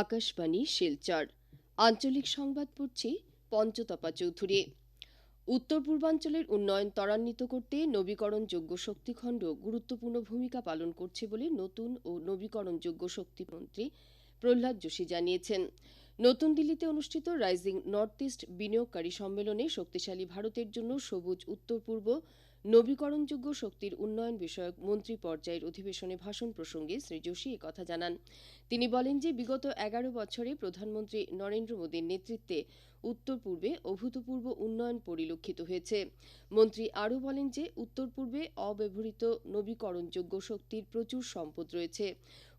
আকাশবাণী, শিলচর। আঞ্চলিক সংবাদ পড়ছি পঞ্চতপা চৌধুরী। উত্তর পূর্বাঞ্চলের উন্নয়ন ত্বরান্বিত করতে নবীকরণযোগ্য শক্তিখণ্ড গুরুত্বপূর্ণ ভূমিকা পালন করছে বলে নতুন ও নবীকরণযোগ্য শক্তিমন্ত্রী প্রহ্লাদ যোশী জানিয়েছেন। নতুন দিল্লিতে অনুষ্ঠিত রাইজিং নর্থ ইস্ট বিনিয়োগকারী সম্মেলনে শক্তিশালী ভারতের জন্য সবুজ উত্তর পূর্ব নবীকরণযোগ্য শক্তির উন্নয়ন বিষয়ক মন্ত্রী পর্যায়ের অধিবেশনে ভাষণ প্রসঙ্গে শ্রী যোশী কথা জানান। তিনি বলেন যে বিগত এগারো বছরে প্রধানমন্ত্রী নরেন্দ্র মোদীর নেতৃত্বে উত্তর পূর্বে অভূতপূর্ব উন্নয়ন পরিলক্ষিত হয়েছে। মন্ত্রী আরও বলেন যে উত্তর পূর্বে অব্যবহৃত নবীকরণযোগ্য শক্তির প্রচুর সম্পদ রয়েছে।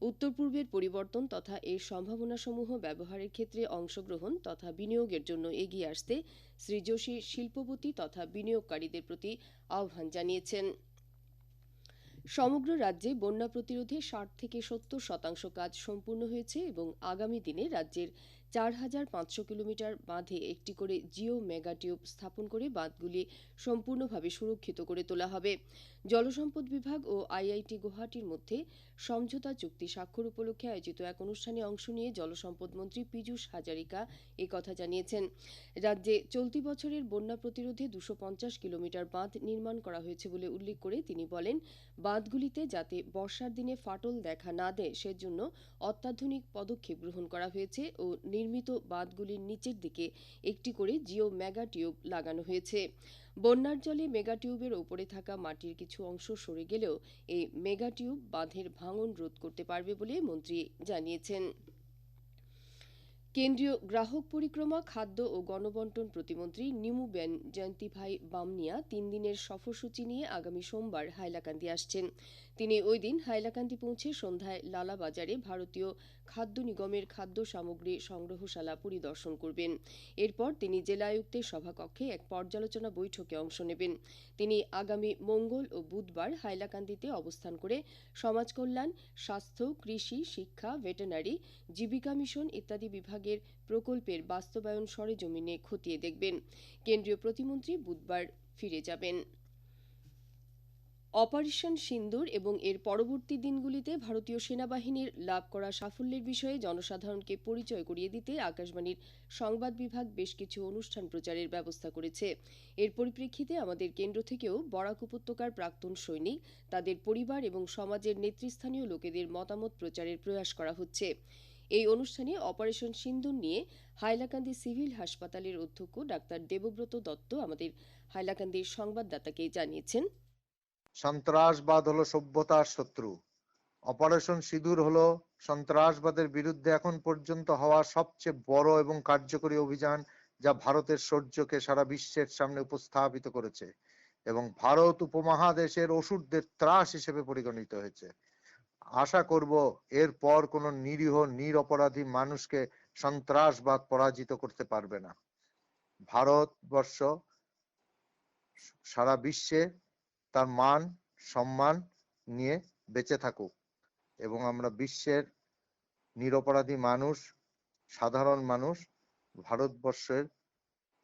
উত্তর পূর্বের পরিবর্তন তথা এর সম্ভাবনাসমূহ ব্যবহারের ক্ষেত্রে অংশগ্রহণ তথা বিনিয়োগের জন্য এগিয়ে আসতে শ্রী যোশী শিল্পপতি তথা বিনিয়োগকারীদের প্রতি আহ্বান জানিয়েছেন। সমগ্র রাজ্যে বন্যা প্রতিরোধে ষাট থেকে সত্তর শতাংশ কাজ সম্পূর্ণ হয়েছে এবং আগামী দিনে রাজ্যের চার হাজার পাঁচশো কিলোমিটার বাঁধে একটি করে জিও মেগা টিউব স্থাপন করে বাঁধগুলি সম্পূর্ণভাবে সুরক্ষিত করে তোলা হবে। জলসম্পদ বিভাগ ও আইআইটি গুয়াহাটির মধ্যে সমঝোতা চুক্তি স্বাক্ষর উপলক্ষে আয়োজিত এক অনুষ্ঠানে অংশ নিয়ে জলসম্পদ মন্ত্রী পীযূষ হাজারিকা কথা জানিয়েছেন। রাজ্যে চলতি বছরের বন্যা প্রতিরোধে দুশো কিলোমিটার বাঁধ নির্মাণ করা হয়েছে বলে উল্লেখ করে তিনি বলেন, বাঁধগুলিতে যাতে বর্ষার দিনে ফাটল দেখা না দেয়, সেজন্য অত্যাধুনিক পদক্ষেপ গ্রহণ করা হয়েছে ও নির্মিত বাঁধগুলির নিচের দিকে একটি করে জিও মেগা টিউব লাগানো হয়েছে। বন্যার জলে মেগা টিউবের ওপরে থাকা মাটির কিছু অংশ সরে গেলেও এই মেগা টিউব বাঁধের ভাঙন রোধ করতে পারবে বলে মন্ত্রী জানিয়েছেন। কেন্দ্রীয় গ্রাহক পরিক্রমা, খাদ্য ও গণবন্টন প্রতিমন্ত্রী নিমু বেন, জয়ন্তীভাই বামনিয়া তিন দিনের সফরসূচি নিয়ে আগামী সোমবার হাইলাকান্দি আসছেন। তিনি ওই দিন হাইলাকান্দি পৌঁছে সন্ধ্যায় লালা বাজারে ভারতীয় খাদ্য নিগমের খাদ্য সামগ্রী সংগ্রহশালা পরিদর্শন করবেন। এরপর তিনি জেলা আয়ুক্তের সভাকক্ষে এক পর্যালোচনা বৈঠকে অংশ নেবেন। তিনি আগামী মঙ্গল ও বুধবার হাইলাকান্দিতে অবস্থান করে সমাজ কল্যাণ, স্বাস্থ্য, কৃষি, শিক্ষা ভেটেনারি জীবিকা মিশন ইত্যাদি বিভাগের প্রকল্পের বাস্তবায়ন সরেজমিনে খতিয়ে দেখবেন। কেন্দ্রীয় প্রতিমন্ত্রী বুধবার ফিরে যাবেন। অপারেশন সিন্দুর এবং এর পরবর্তী দিনগুলিতে ভারতীয় সেনাবাহিনীর লাভ করা সাফল্যের বিষয়ে জনসাধারণকে পরিচয় করিয়ে দিতে আকাশবাণীর সংবাদ বিভাগ বেশ কিছু অনুষ্ঠান প্রচারের ব্যবস্থা করেছে। এর পরিপ্রেক্ষিতে আমাদের কেন্দ্র থেকেও বরাক উপত্যকার প্রাক্তন সৈনিক, তাদের পরিবার এবং সমাজের নেতৃস্থানীয় লোকেদের মতামত প্রচারের প্রয়াস করা হচ্ছে। এই অনুষ্ঠানে অপারেশন সিন্দুর নিয়ে হাইলাকান্দি সিভিল হাসপাতালের অধ্যক্ষ ডাক্তার দেবব্রত দত্ত আমাদের হাইলাকান্দির সংবাদদাতাকে জানিয়েছেন। সন্ত্রাসবাদ হলো সভ্যতার শত্রু। অপারেশন সিঁদুর হলো সন্ত্রাসবাদের বিরুদ্ধে এখন পর্যন্ত হওয়া সবচেয়ে বড় এবং কার্যকরী অভিযান যা ভারতের শৌর্যকে সারা বিশ্বের সামনে উপস্থাপিত করেছে এবং ভারত উপমহাদেশের ওষুধদের ত্রাস হিসেবে পরিগণিত হয়েছে। আশা করব এরপর কোনো নিরীহ, নিরপরাধী মানুষকে সন্ত্রাসবাদ পরাজিত করতে পারবে না। ভারতবর্ষ সারা বিশ্বে তার মান, সম্মান নিয়ে বেঁচে থাকুক এবং আমরা বিশ্বের নিরপরাধী মানুষ, সাধারণ মানুষ, ভারতবর্ষের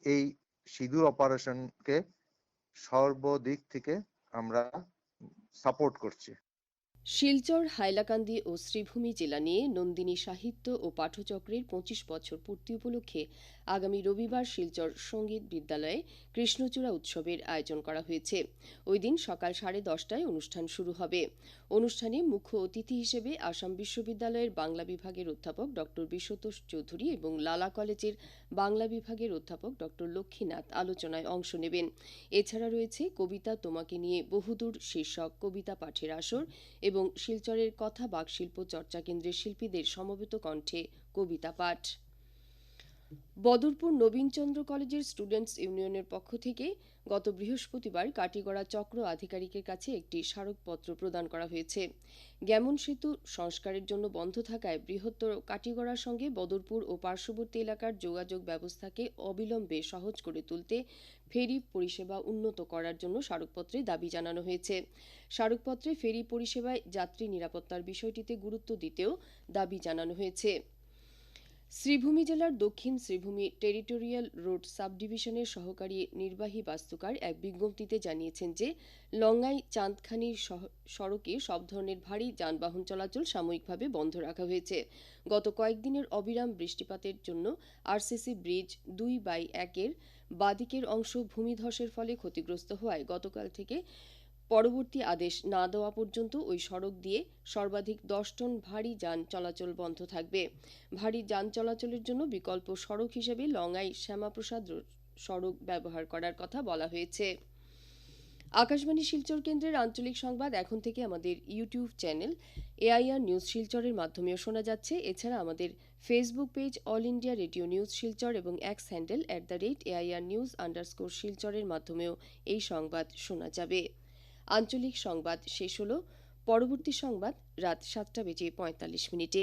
এই সিঁদুর অপারেশনকে সর্বদিক থেকে আমরা সাপোর্ট করছি। শিলচর, হাইলাকান্দি ও শ্রীভূমি জেলা নিয়ে নন্দিনী সাহিত্য ও পাঠচক্রের পঁচিশ বছর পূর্তি উপলক্ষে আগামী রবিবার শিলচর সংগীত বিদ্যালয়ে কৃষ্ণচূড়া উৎসবের আয়োজন করা হয়েছে। ওই দিন সকাল সাড়ে দশটায় অনুষ্ঠান শুরু হবে। অনুষ্ঠানে মুখ্য অতিথি হিসেবে আসাম বিশ্ববিদ্যালয়ের বাংলা বিভাগের অধ্যাপক ড বিশ্বতোষ চৌধুরী এবং লালা কলেজের বাংলা বিভাগের অধ্যাপক ড লক্ষ্মীনাথ আলোচনায় অংশ নেবেন। এছাড়া রয়েছে কবিতা তোমাকে নিয়ে বহুদূর শীর্ষক কবিতা পাঠের আসর এবং শিলচরের কথা বাকশিল্প চর্চা কেন্দ্রের শিল্পীদের সমবেত কণ্ঠে কবিতা পাঠ। বদরপুর নবীনচন্দ্র কলেজের স্টুডেন্টস ইউনিয়নের পক্ষ থেকে গত বৃহস্পতিবার কাটিগড়া চক্র আধিকারিকের কাছে একটি স্মারকপত্র প্রদান করা হয়েছে। গ্যামন সেতু সংস্কারের জন্য বন্ধ থাকায় বৃহত্তর কাটিগড়ার সঙ্গে বদরপুর ও পার্শ্ববর্তী এলাকার যোগাযোগ ব্যবস্থাকে অবিলম্বে সহজ করে তুলতে ফেরি পরিষেবা উন্নত করার জন্য স্মারকপত্রে দাবি জানানো হয়েছে। স্মারকপত্রে ফেরি পরিষেবায় যাত্রী নিরাপত্তার বিষয়টিতে গুরুত্ব দিতেও দাবি জানানো হয়েছে। শ্রীভূমি জেলার দক্ষিণ শ্রীভূমি টেরিটোরিয়াল রোড সাব ডিভিশনের সহকারী নির্বাহী বাস্তুকার এক বিজ্ঞপ্তিতে জানিয়েছেন যে লঙ্গাই চাঁদখানি সড়কে সব ধরনের ভারী যানবাহন চলাচল সাময়িকভাবে বন্ধ রাখা হয়েছে। গত কয়েকদিনের অবিরাম বৃষ্টিপাতের জন্য আরসিসি ব্রিজ দুই বাই একের বাদিকের অংশ ভূমিধসের ফলে ক্ষতিগ্রস্ত হওয়ায় গতকাল থেকে পরবর্তী আদেশ না দেওয়া পর্যন্ত ওই সড়ক দিয়ে সর্বাধিক দশ টন ভারী যান চলাচল বন্ধ থাকবে। ভারী যান চলাচলের জন্য বিকল্প সড়ক হিসেবে লঙ্গাই শ্যামাপ্রসাদ সড়ক ব্যবহার করার কথা বলা হয়েছে। আকাশবাণী শিলচর কেন্দ্রের আঞ্চলিক সংবাদ এখন থেকে আমাদের ইউটিউব চ্যানেল এআইআর নিউজ শিলচরের মাধ্যমেও শোনা যাচ্ছে। এছাড়া আমাদের Facebook page All India Radio News Silchar এবং X handle at the rate AIR news underscore শিলচরের মাধ্যমেও এই সংবাদ শোনা যাবে। আঞ্চলিক সংবাদ শেষ হল। পরবর্তী সংবাদ রাত সাতটা বেজে পঁয়তাল্লিশ মিনিটে।